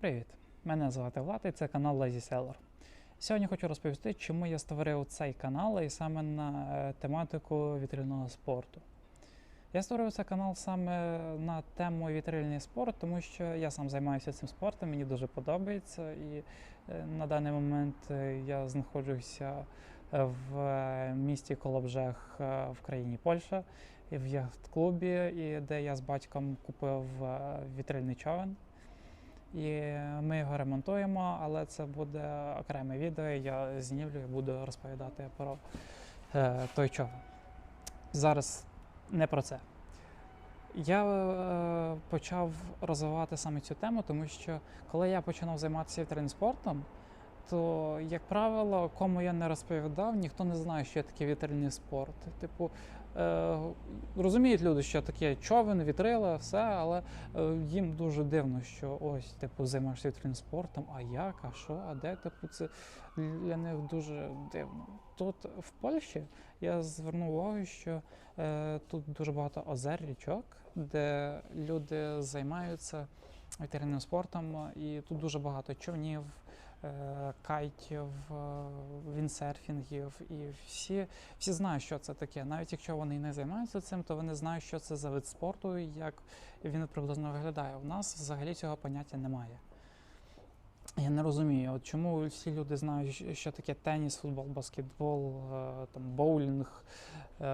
Привіт! Мене звати Влад і це канал Lazy Seller. Сьогодні хочу розповісти, чому я створив цей канал і саме на е, тематику вітрильного спорту. Я створив цей канал саме на тему вітрильний спорт, тому що я сам займаюся цим спортом, мені дуже подобається. І е, на даний момент е, я знаходжуся в місті Колобжех в країні Польща в яхт-клубі, де я з батьком купив вітрильний човен. І ми його ремонтуємо, але це буде окреме відео. Я знімлю і буду розповідати про е, той човен. Зараз не про це. Я е, почав розвивати саме цю тему, тому що коли я починав займатися транспортом, спортом, то, як правило, кому я не розповідав, ніхто не знає, що таке вітрильний спорт. Типу, е, розуміють люди, що таке човен, вітрила, все, але е, їм дуже дивно, що ось, типу, займаєшся вітрильним спортом, а як, а що, а де, типу, це для них дуже дивно. Тут в Польщі я звернув увагу, що е, тут дуже багато озер, річок, де люди займаються вітрильним спортом, і тут дуже багато човнів, кайтів, е, віндсерфінгів, і всі, всі знають, що це таке. Навіть якщо вони не займаються цим, то вони знають, що це за вид спорту і як він приблизно виглядає. У нас взагалі цього поняття немає. Я не розумію, от чому всі люди знають, що- що таке теніс, футбол, баскетбол, е, там, боулінг е,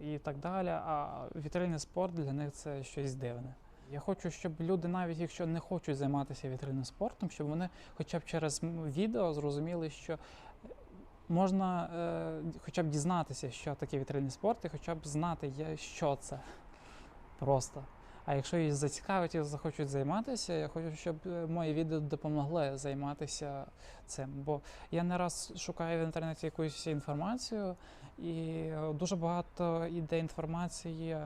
і так далі. А вітрильний спорт для них це щось дивне. Я хочу, щоб люди, навіть якщо не хочуть займатися вітрильним спортом, щоб вони хоча б через відео зрозуміли, що можна е, хоча б дізнатися, що таке вітрильний спорт, і хоча б знати, що це просто. А якщо їх зацікавить і захочуть займатися, я хочу, щоб е, мої відео допомогли займатися цим. Бо я не раз шукаю в інтернеті якусь інформацію, і е, дуже багато іде інформації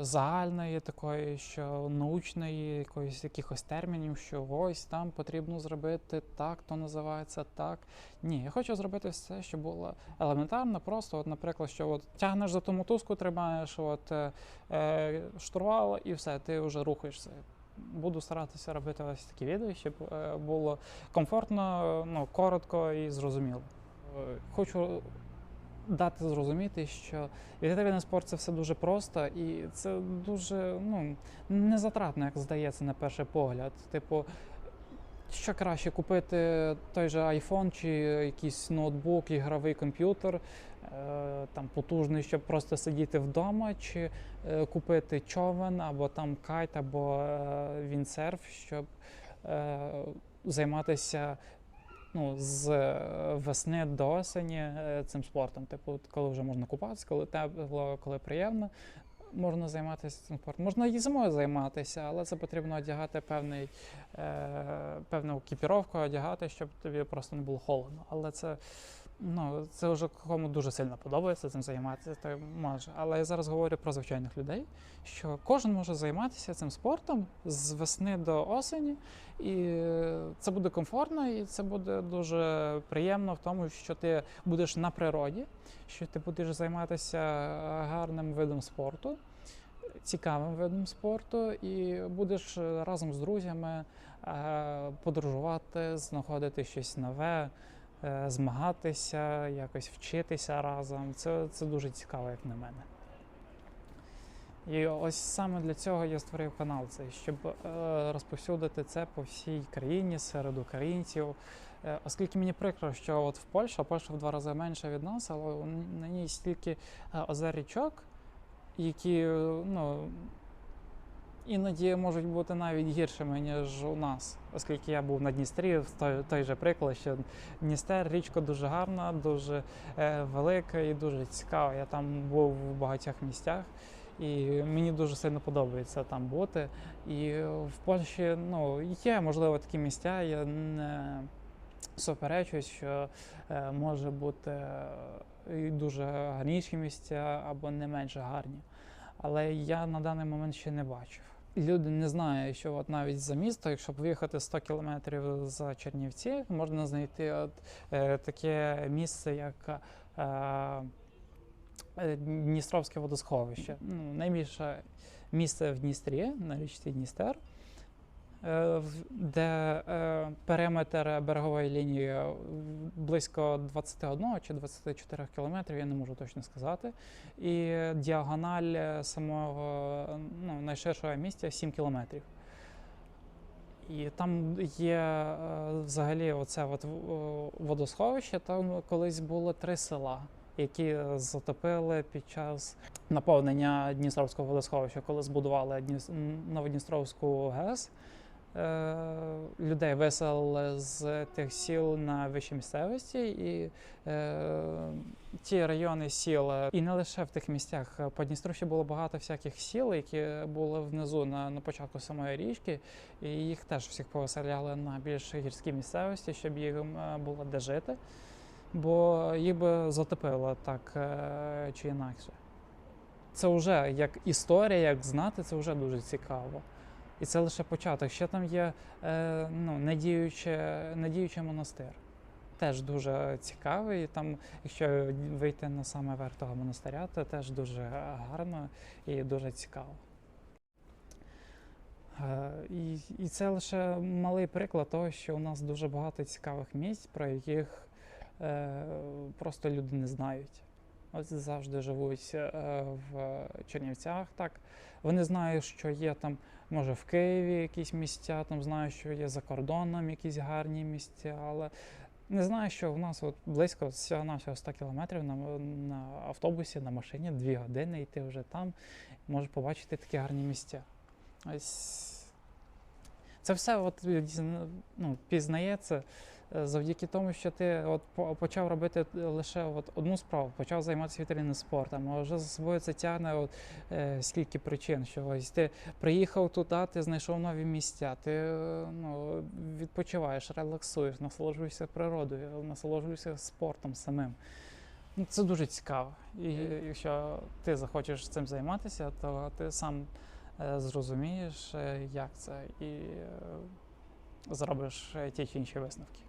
загальної, такої, що научної, якоїсь якихось термінів, що ось там потрібно зробити так, то називається так. Ні, я хочу зробити все, щоб було елементарно, просто, от, наприклад, що от тягнеш за ту мотузку, тримаєш от, е, е, штурвал і все, ти вже рухаєшся. Буду старатися робити ось такі відео, щоб е, було комфортно, ну, коротко і зрозуміло. Е, Хочу дати зрозуміти, що вітрильний спорт це все дуже просто і це дуже ну, незатратно, як здається, на перший погляд. Типу, що краще купити той же iPhone чи якийсь ноутбук, ігровий комп'ютер, е, там потужний, щоб просто сидіти вдома, чи е, купити човен або там кайт, або е, віндсерф, щоб займатися ну, з е, весни до осені е, цим спортом. Типу, коли вже можна купатися, коли тепло, коли приємно. Можна займатися цим спортом. Можна і зимою займатися, але це потрібно одягати певний, е, певну екіпіровку, одягати, щоб тобі просто не було холодно. Але це, ну, це вже кому дуже сильно подобається цим займатися, то може. Але я зараз говорю про звичайних людей, що кожен може займатися цим спортом з весни до осені, і це буде комфортно, і це буде дуже приємно в тому, що ти будеш на природі, що ти будеш займатися гарним видом спорту, цікавим видом спорту, і будеш разом з друзями е, подорожувати, знаходити щось нове, змагатися, якось вчитися разом. Це, це дуже цікаво, як на мене. І ось саме для цього я створив канал цей, щоб е, розповсюдити це по всій країні серед українців. Е, оскільки мені прикро, що от в Польщі, а Польща в два рази менше від нас, але на ній стільки е, озер річок, які е, ну, іноді можуть бути навіть гіршими, ніж у нас. Оскільки я був на Дністрі, в той, той же приклад, що Дністер річка дуже гарна, дуже е, велика і дуже цікава. Я там був в багатьох місцях. І мені дуже сильно подобається там бути. І в Польщі ну, є, можливо, такі місця. Я не суперечуюсь, що е, може бути е, і дуже гарніші місця або не менш гарні. Але я на даний момент ще не бачив. Люди не знають, що от навіть за місто, якщо виїхати 100 кілометрів за Чернівці, можна знайти от, е, таке місце, як е, е, Дністровське водосховище. Ну, найбільше місце в Дністрі на річці Дністер. Е, де е, периметр берегової лінії е, близько 21 чи 24 кілометрів, я не можу точно сказати. І діагональ самого ну, найширшого місця 7 кілометрів. І там є взагалі оце от водосховище. Там колись було три села, які затопили під час наповнення Дністровського водосховища, коли збудували Дніс- Новодністровську ГЕС. Е, людей виселили з тих сіл на вищій місцевості, і е, ті райони сіл, і не лише в тих місцях. е, По Дністру ще було багато всяких сіл, які були внизу на, на початку самої річки, і їх теж всіх повиселяли на більш гірські місцевості, щоб їм е, було де жити, бо їх би затопило так е, чи інакше. Це вже як історія, як знати, це вже дуже цікаво. І це лише початок. Ще там є е, ну, недіючий монастир. Теж дуже цікавий. Там, якщо вийти на саме верх того монастиря, то теж дуже гарно і дуже цікаво. Е, І, і це лише малий приклад того, що у нас дуже багато цікавих місць, про яких е, просто люди не знають. Завжди живуть е, в Чернівцях. Так. Вони знають, що є там, може, в Києві якісь місця, там знають, що є за кордоном якісь гарні місця, але не знаю, що в нас от близько всього нашого 100 кілометрів на, на автобусі, на машині, дві години йти вже там, можеш побачити такі гарні місця. Ось це все от, ну, пізнається завдяки тому, що ти от почав робити лише от одну справу, почав займатися вітрильним спортом, а вже за собою це тягне от, е, скільки причин, що ось ти приїхав туди, ти знайшов нові місця, ти е, ну, відпочиваєш, релаксуєш, насолоджуєшся природою, насолоджуєшся спортом самим. Ну, Це дуже цікаво. І якщо ти захочеш цим займатися, то ти сам е, зрозумієш, е, як це, і е, зробиш е, ті чи інші висновки.